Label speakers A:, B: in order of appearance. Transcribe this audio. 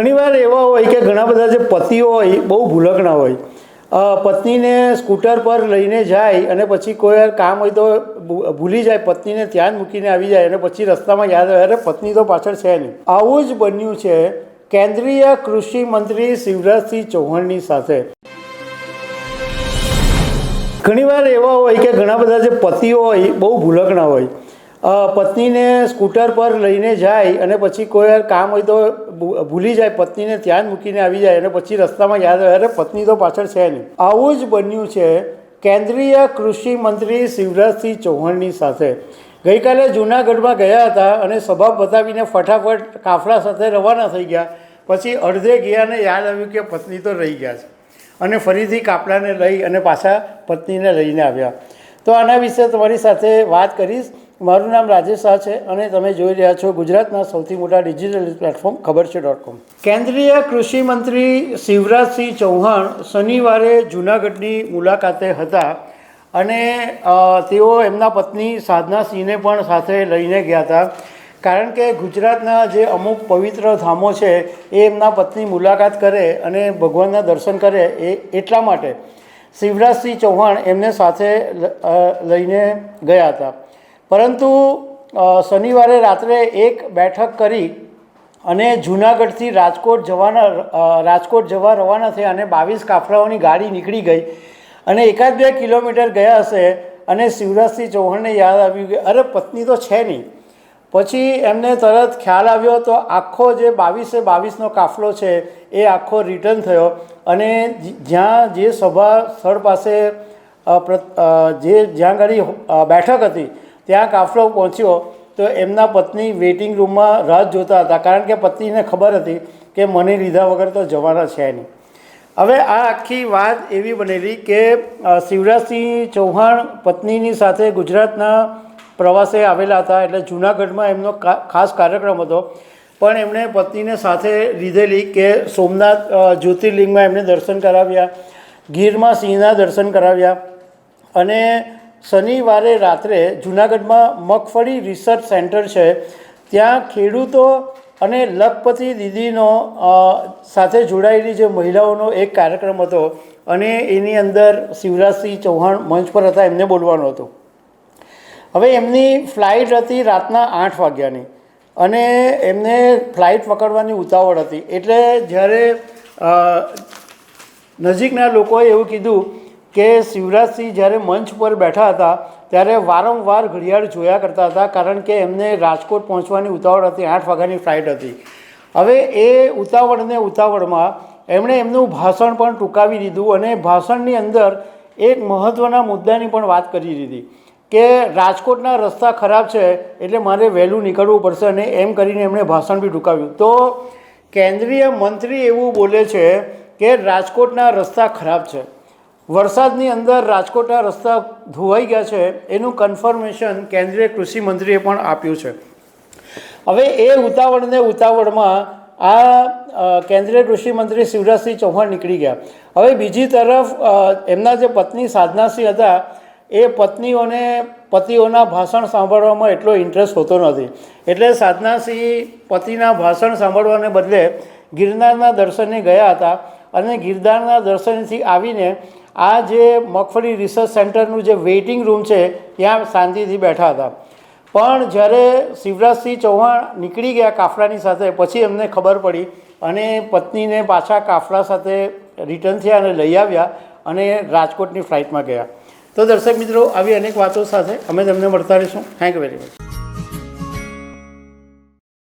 A: ઘણીવાર એવા હોય કે ઘણા બધા જે પતિઓ હોય, બહુ ભૂલકણા હોય પત્નીને સ્કૂટર પર લઈને જાય અને પછી કોઈ વાર કામ હોય તો ભૂલી જાય, પત્નીને ત્યાં જ મૂકીને આવી જાય અને પછી રસ્તામાં યાદ આવે અરે, પત્ની તો પાછળ છે નહીં. આવું જ બન્યું છે કેન્દ્રીય કૃષિ મંત્રી શિવરાજસિંહ ચૌહાણની સાથે. ઘણીવાર એવા હોય કે ઘણા બધા જે પતિઓ હોય, બહુ ભૂલકણા હોય પત્નીને સ્કૂટર પર લઈને જાય અને પછી કોઈ કામ હોય તો ભૂલી જાય. પત્નીને ત્યાં જ મૂકીને આવી જાય અને પછી રસ્તામાં યાદ આવે અરે, પત્ની તો પાછળ છે નહીં. આવું જ બન્યું છે કેન્દ્રીય કૃષિ મંત્રી શિવરાજસિંહ ચૌહાણની સાથે. ગઈકાલે જૂનાગઢમાં ગયા હતા અને સભા બતાવીને ફટાફટ કાફડા સાથે રવાના થઈ ગયા. પછી અડધે ગયાને યાદ આવ્યું કે પત્ની તો રહી ગયા છે. અને ફરીથી કાફડાને લઈ અને પાછા પત્નીને લઈને આવ્યા. તો આના વિશે તમારી સાથે વાત કરીશ. મારું નામ રાજેશ શાહ છે અને તમે જોઈ રહ્યા છો ગુજરાતના સૌથી મોટા ડિજિટલ પ્લેટફોર્મ ખબર છે ડોટ કોમ કેન્દ્રીય કૃષિ મંત્રી શિવરાજસિંહ ચૌહાણ શનિવારે જૂનાગઢની મુલાકાતે હતા અને તેઓ એમના પત્ની સાધના સિંહને પણ સાથે લઈને ગયા હતા. કારણ કે ગુજરાતના જે અમુક પવિત્ર ધામો છે એ એમના પત્ની મુલાકાત કરે અને ભગવાનના દર્શન કરે એ, એટલા માટે શિવરાજસિંહ ચૌહાણ એમને સાથે લઈને ગયા હતા. પરંતુ શનિવારે રાત્રે એક બેઠક કરી અને જૂનાગઢથી રાજકોટ જવાના રાજકોટ જવા રવાના થયા અને બાવીસ કાફલાઓની ગાડી નીકળી ગઈ અને એકાદ બે કિલોમીટર ગયા હશે અને શિવરાજસિંહ ચૌહાણને યાદ આવ્યું કે, અરે, પત્ની તો છે નહીં. પછી એમને તરત ખ્યાલ આવ્યો તો આખો જે બાવીસે બાવીસનો કાફલો છે એ આખો રિટર્ન થયો અને જ્યાં જે સભા સ્થળ પાસે જે જ્યાં ગાડી બેઠક હતી ત્યાં કાફલો પહોંચ્યો તો એમના પત્ની વેઇટિંગ રૂમમાં રાહ જોતા હતા. કારણ કે પત્નીને ખબર હતી કે મને લીધા વગર તો જવાના છે નહીં. હવે આ આખી વાત એવી બનેલી કે શિવરાજસિંહ ચૌહાણ પત્નીની સાથે ગુજરાતના પ્રવાસે આવેલા હતા. એટલે જૂનાગઢમાં એમનો ખાસ કાર્યક્રમ હતો. પણ એમણે પત્નીને સાથે લીધેલી કે સોમનાથ જ્યોતિર્લિંગમાં એમને દર્શન કરાવ્યા, ગીરમાં સિંહના દર્શન કરાવ્યા અને શનિવારે રાત્રે જૂનાગઢમાં મગફળી રિસર્ચ સેન્ટર છે. ત્યાં ખેડૂતો અને લખપતિ દીદીનો સાથે જોડાયેલી જે મહિલાઓનો એક કાર્યક્રમ હતો અને એની અંદર શિવરાજસિંહ ચૌહાણ મંચ પર હતા, એમને બોલવાનું હતું. હવે એમની ફ્લાઇટ હતી રાતના આઠ વાગ્યાની અને એમને ફ્લાઇટ પકડવાની ઉતાવળ હતી. એટલે જ્યારે નજીકના લોકોએ એવું કીધું કે શિવરાજસિંહ જ્યારે મંચ પર બેઠા હતા, ત્યારે વારંવાર ઘડિયાળ જોયા કરતા હતા, કારણ કે એમને રાજકોટ પહોંચવાની ઉતાવળ હતી, આઠ વાગ્યાની ફ્લાઇટ હતી. હવે એ ઉતાવળને ઉતાવળમાં એમણે એમનું ભાષણ પણ ટૂંકાવી દીધું અને ભાષણની અંદર એક મહત્ત્વના મુદ્દાની પણ વાત કરી દીધી કે રાજકોટના રસ્તા ખરાબ છે, એટલે મારે વહેલું નીકળવું પડશે અને એમ કરીને એમણે ભાષણ બી ટૂંકાવ્યું. તો કેન્દ્રીય મંત્રી એવું બોલે છે કે રાજકોટના રસ્તા ખરાબ છે. વરસાદની અંદર રાજકોટના રસ્તા ધોવાઈ ગયા છે, એનું કન્ફર્મેશન કેન્દ્રીય કૃષિ મંત્રીએ પણ આપ્યું છે. હવે એ ઉતાવળને ઉતાવળમાં આ કેન્દ્રીય કૃષિમંત્રી શિવરાજસિંહ ચૌહાણ નીકળી ગયા. હવે બીજી તરફ એમના જે પત્ની સાધનાસિંહ હતા, એ પત્નીઓને, પતિઓના ભાષણ સાંભળવામાં એટલો ઇન્ટરેસ્ટ હોતો નથી. એટલે સાધનાસિંહ પતિના ભાષણ સાંભળવાને બદલે ગિરનારના દર્શને ગયા હતા અને ગિરનારના દર્શનથી આવીને આ જે મગફળી રિસર્ચ સેન્ટરનું જે વેઇટિંગ રૂમ છે, ત્યાં શાંતિથી બેઠા હતા. પણ જ્યારે શિવરાજસિંહ ચૌહાણ નીકળી ગયા કાફલાની સાથે, પછી એમને ખબર પડી અને પત્નીને પાછા કાફલા સાથે રિટર્ન થયા અને લઈ આવ્યા અને રાજકોટની ફ્લાઇટમાં ગયા. તો દર્શક મિત્રો, આવી અનેક વાતો સાથે અમે તમને મળતા રહીશું. Thank very much